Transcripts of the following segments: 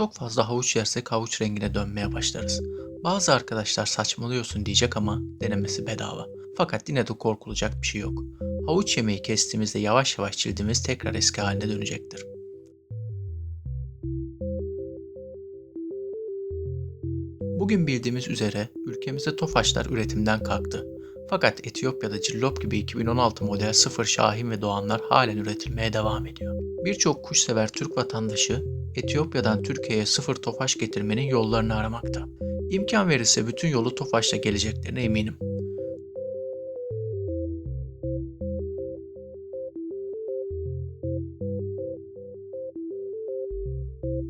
Çok fazla havuç yersek havuç rengine dönmeye başlarız. Bazı arkadaşlar saçmalıyorsun diyecek ama denemesi bedava. Fakat yine de korkulacak bir şey yok. Havuç yemeği kestiğimizde yavaş yavaş cildimiz tekrar eski haline dönecektir. Bugün bildiğimiz üzere ülkemizde tofaşlar üretimden kalktı. Fakat Etiyopya'da cillop gibi 2016 model sıfır şahin ve doğanlar halen üretilmeye devam ediyor. Birçok kuşsever Türk vatandaşı Etiyopya'dan Türkiye'ye sıfır tofaş getirmenin yollarını aramakta. İmkan verirse bütün yolu tofaşla geleceklerine eminim.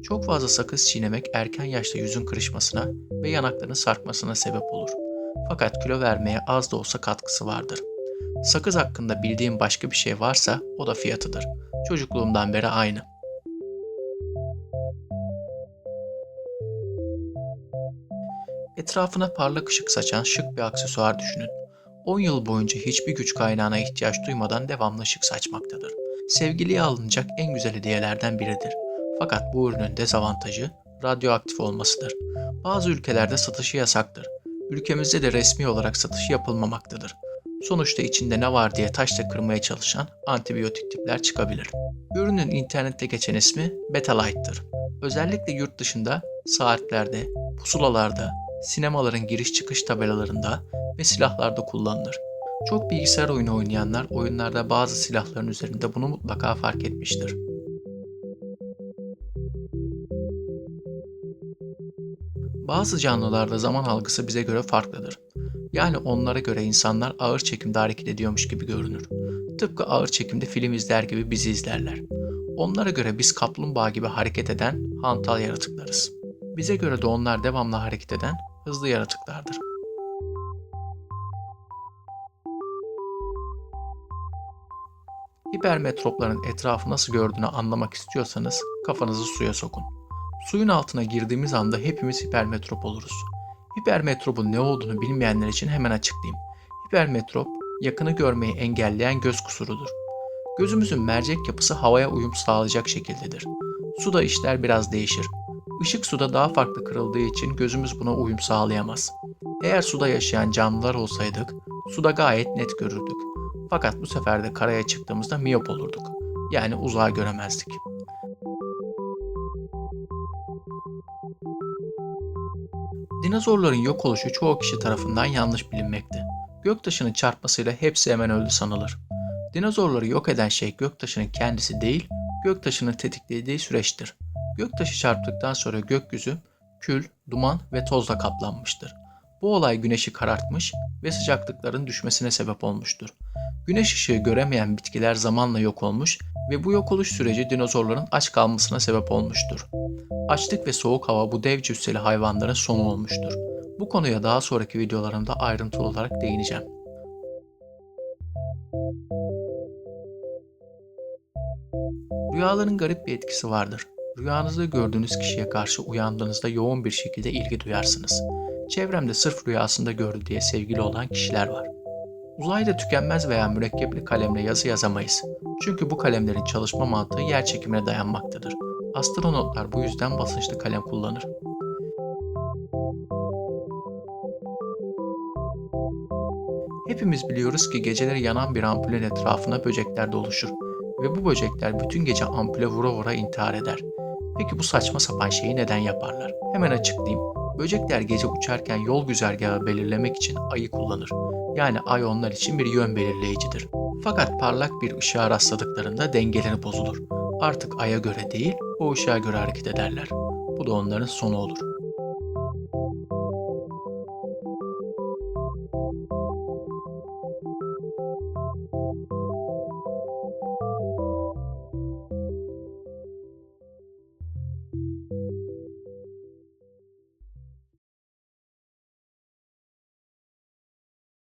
Çok fazla sakız çiğnemek erken yaşta yüzün kırışmasına ve yanakların sarkmasına sebep olur. Fakat kilo vermeye az da olsa katkısı vardır. Sakız hakkında bildiğim başka bir şey varsa o da fiyatıdır. Çocukluğumdan beri aynı. Etrafına parlak ışık saçan şık bir aksesuar düşünün. 10 yıl boyunca hiçbir güç kaynağına ihtiyaç duymadan devamlı ışık saçmaktadır. Sevgiliye alınacak en güzel hediyelerden biridir. Fakat bu ürünün dezavantajı radyoaktif olmasıdır. Bazı ülkelerde satışı yasaktır. Ülkemizde de resmi olarak satışı yapılmamaktadır. Sonuçta içinde ne var diye taşla kırmaya çalışan antibiyotik tipler çıkabilir. Ürünün internette geçen ismi Betalight'tır. Özellikle yurt dışında saatlerde, pusulalarda, sinemaların giriş çıkış tabelalarında ve silahlarda kullanılır. Çok bilgisayar oyunu oynayanlar oyunlarda bazı silahların üzerinde bunu mutlaka fark etmiştir. Bazı canlılarda zaman algısı bize göre farklıdır. Yani onlara göre insanlar ağır çekimde hareket ediyormuş gibi görünür. Tıpkı ağır çekimde film izler gibi bizi izlerler. Onlara göre biz kaplumbağa gibi hareket eden hantal yaratıklarız. Bize göre de onlar devamlı hareket eden hızlı yaratıklardır. Hipermetropların etrafı nasıl gördüğünü anlamak istiyorsanız kafanızı suya sokun. Suyun altına girdiğimiz anda hepimiz hipermetrop oluruz. Hipermetropun ne olduğunu bilmeyenler için hemen açıklayayım. Hipermetrop, yakını görmeyi engelleyen göz kusurudur. Gözümüzün mercek yapısı havaya uyum sağlayacak şekildedir. Suda işler biraz değişir. Işık suda daha farklı kırıldığı için gözümüz buna uyum sağlayamaz. Eğer suda yaşayan canlılar olsaydık, suda gayet net görürdük. Fakat bu sefer de karaya çıktığımızda miyop olurduk. Yani uzağa göremezdik. Dinozorların yok oluşu çoğu kişi tarafından yanlış bilinmekte. Göktaşının çarpmasıyla hepsi hemen öldü sanılır. Dinozorları yok eden şey göktaşının kendisi değil, göktaşının tetiklediği süreçtir. Göktaşı çarptıktan sonra gökyüzü kül, duman ve tozla kaplanmıştır. Bu olay güneşi karartmış ve sıcaklıkların düşmesine sebep olmuştur. Güneş ışığı göremeyen bitkiler zamanla yok olmuş ve bu yok oluş süreci dinozorların aç kalmasına sebep olmuştur. Açlık ve soğuk hava bu dev cüsseli hayvanların sonu olmuştur. Bu konuya daha sonraki videolarımda ayrıntılı olarak değineceğim. Rüyaların garip bir etkisi vardır. Rüyanızda gördüğünüz kişiye karşı uyandığınızda yoğun bir şekilde ilgi duyarsınız. Çevremde sırf rüyasında gördü diye sevgili olan kişiler var. Uzayda tükenmez veya mürekkepli kalemle yazı yazamayız. Çünkü bu kalemlerin çalışma mantığı yer çekimine dayanmaktadır. Astronotlar bu yüzden basınçlı kalem kullanır. Hepimiz biliyoruz ki geceleri yanan bir ampulün etrafına böcekler doluşur ve bu böcekler bütün gece ampule vura vura intihar eder. Peki bu saçma sapan şeyi neden yaparlar? Hemen açıklayayım. Böcekler gece uçarken yol güzergahı belirlemek için ayı kullanır. Yani ay onlar için bir yön belirleyicidir. Fakat parlak bir ışığa rastladıklarında dengeleri bozulur. Artık aya göre değil, o ışığa göre hareket ederler. Bu da onların sonu olur.